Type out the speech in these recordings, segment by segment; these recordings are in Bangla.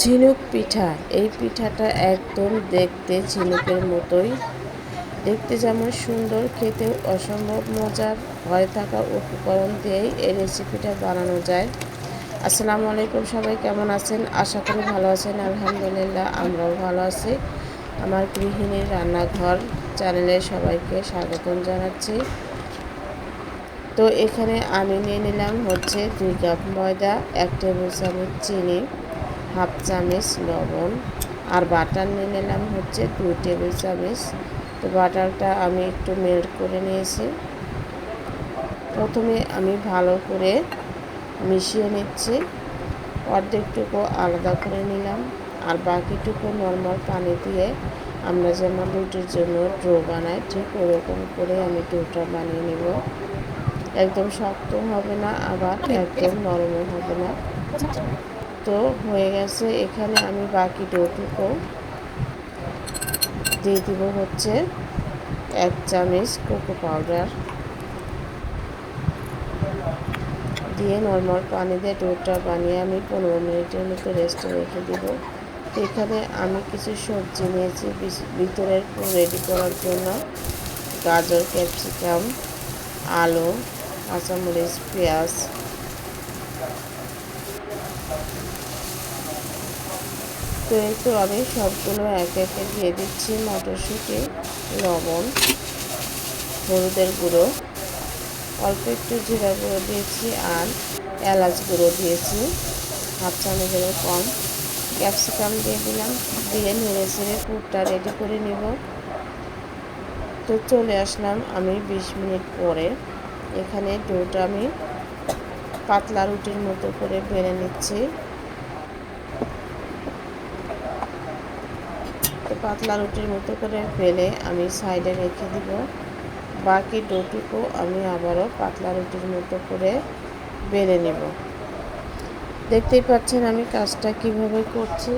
ঝিনুক পিঠা। এই পিঠাটা একদম দেখতে ঝিনুকের মতোই। দেখতে যেমন সুন্দর, খেতেও অসম্ভব মজার ভয় থাকা উপকরণ দিয়েই এই রেসিপিটা বানানো যায়। আসসালামু আলাইকুম সবাই, কেমন আছেন? আশা করি ভালো আছেন। আলহামদুলিল্লাহ, আমরাও ভালো আছি। আমার গৃহিণীর রান্নাঘর চ্যানেলে সবাইকে স্বাগতম জানাচ্ছি। তো এখানে আমি নিয়ে নিলাম হচ্ছে দুই কাপ ময়দা, এক টেবিল চামচ চিনি। হাফ চামচ লবণ আর বাটার নিয়ে নিলাম হচ্ছে দুই টেবিল চামচ। তো বাটারটা আমি একটু মেল্ট করে নিয়েছি। প্রথমে আমি ভালো করে মিশিয়ে নিচ্ছি। অর্ধেকটুকু আলাদা করে নিলাম। আর বাকিটুকু নর্মাল পানি দিয়ে আমরা যেমন রুটির জন্য ড্রো বানাই, ঠিক ওরকম করে আমি ডোটা বানিয়ে নেব। একদম শক্ত হবে না, আবার একদম নরমও হবে না। তো হয়ে গেছে। এখানে আমি বাকি ডোটুকু দিয়ে দিব হচ্ছে এক চামচ কোকো পাউডার দিয়ে নর্মাল পানি দিয়ে ডোটা বানিয়ে আমি পনেরো মিনিটের মতো রেস্টে রেখে দেব। তো এখানে আমি কিছু সবজি নিয়েছি ভিতরের রেডি করার জন্য। গাজর ক্যাপসিকাম আলু, কাঁচামরিচ, পেঁয়াজ। তো তো আমি সবগুলো এক একে দিয়ে দিচ্ছি, মটরশুঁটি, লবণ, হলুদের গুঁড়ো। অল্প একটু জিরা গুঁড়ো দিয়েছি আর এলাচ গুঁড়ো দিয়েছি, হাফ চামচের কম। ক্যাপসিকাম দিয়ে দিলাম, দিয়ে নেড়ে ছেড়ে পুরটা রেডি করে নেব। তো চলে আসলাম আমি বিশ মিনিট পরে। এখানে ডোটা আমি পাতলা রুটির মতো করে বেড়ে নিচ্ছি। পাতলা রুটির মতো করে ফেলে আমি সাইডে রেখে দিব। বাকি ডোটুকু আমি আবারও পাতলা রুটির মতো করে বেড়ে নেব। দেখতেই পাচ্ছেন আমি কাজটা কীভাবে করছি।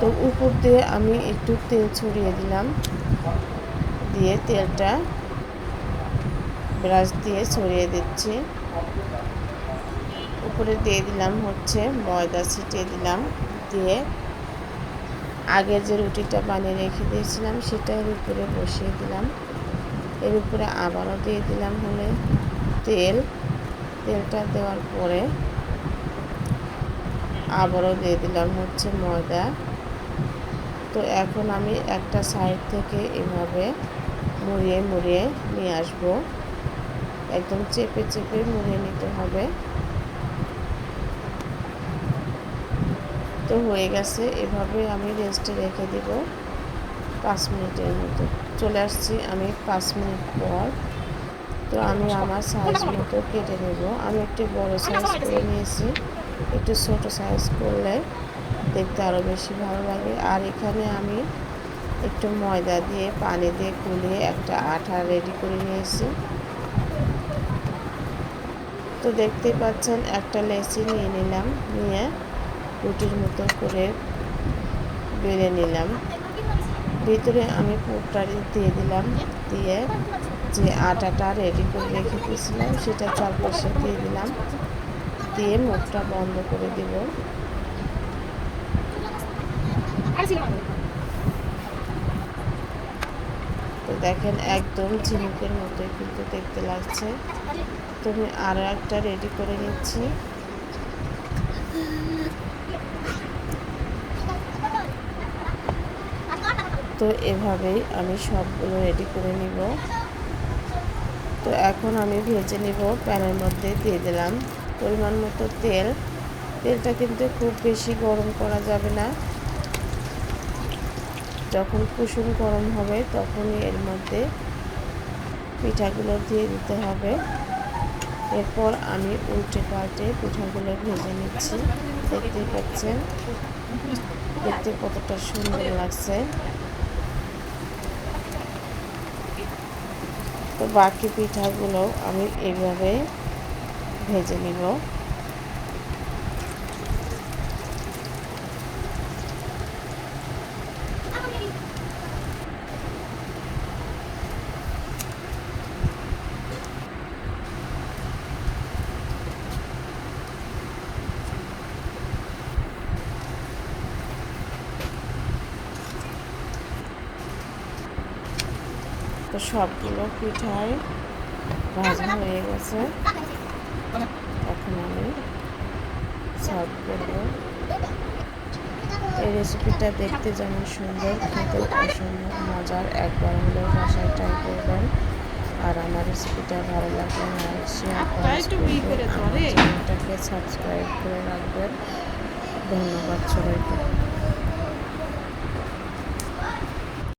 তো উপর দিয়ে আমি একটু তেল ছড়িয়ে দিলাম। দিয়ে তেলটা ব্রাশ দিয়ে ছড়িয়ে দিচ্ছি। উপরে দিয়ে দিলাম হচ্ছে ময়দা ছিটিয়ে দিলাম, দিয়ে আগে যে রুটিটা বানিয়ে রেখে দিয়েছিলাম সেটা এর উপরে বসিয়ে দিলাম। এর উপরে আবারও দিয়ে দিলাম হলে তেল, তেলটা দেওয়ার পরে আবারও দিয়ে দিলাম হচ্ছে ময়দা। তো এখন আমি একটা সাইড থেকে এভাবে মুড়িয়ে মুড়িয়ে নিয়ে আসব। একদম চেপে চেপে মুড়িয়ে নিতে হবে। তো হয়ে গেছে, এভাবে আমি রেস্টে রেখে দিব পাঁচ মিনিটের মতো। চলে আসছি আমি পাঁচ মিনিট পর। তো আমি আমার সাইজ মতো কেটে নেব। আমি একটু বড় সাইজ করে নিয়েছি। একটু ছোট সাইজ করলে দেখতে আরও বেশি ভালো লাগে। আর এখানে আমি একটু ময়দা দিয়ে, পানি দিয়ে গুলিয়ে একটা আঠা রেডি করে নিয়েছি। তো দেখতেই পাচ্ছেন একটা লেচি নিয়ে নিলাম, নিয়ে রুটির মতো করে বেড়ে নিলাম। ভিতরে আমি পুরটা দিয়ে দিলাম, দিয়ে যে আটাটা রেডি করে রেখে দিয়েছিলাম সেটা চারপাশে দিয়ে দিলাম। দিয়ে মুখটা বন্ধ করে দিব। তো দেখেন একদম ঝিনুকের মতোই কিন্তু দেখতে লাগছে। তো আমি আরও একটা রেডি করে নিচ্ছি। তো এভাবেই আমি সবগুলো রেডি করে নিব। তো এখন আমি ভেজে নিব, প্যানের মধ্যে দিয়ে দিলাম। পরিমাণ মতো তেল। তেলটা কিন্তু খুব বেশি গরম করা যাবে না। যখন কুসুম গরম হবে, তখনই এর মধ্যে পিঠাগুলো দিয়ে দিতে হবে। এরপর আমি উল্টে পাল্টে পিঠাগুলো ভেজে নিচ্ছি। দেখতে পাচ্ছেন? দেখতে কতটা সুন্দর লাগছে। তো বাকি পিঠাগুলো আমি এইভাবে ভেজে নিব। তো সবগুলো পিঠাই ভাজা হয়ে গেছে। এখন আমি সার্ভ করব এই রেসিপিটা দেখতে যেমন সুন্দর খেতে অসম্ভব মজার। একবার হলেও বাসায় ট্রাই করবেন। আর আমার রেসিপিটা ভালো লাগলে লাইক শেয়ার চ্যানেলটাকে সাবস্ক্রাইব করে রাখবেন। ধন্যবাদ সবাইকে।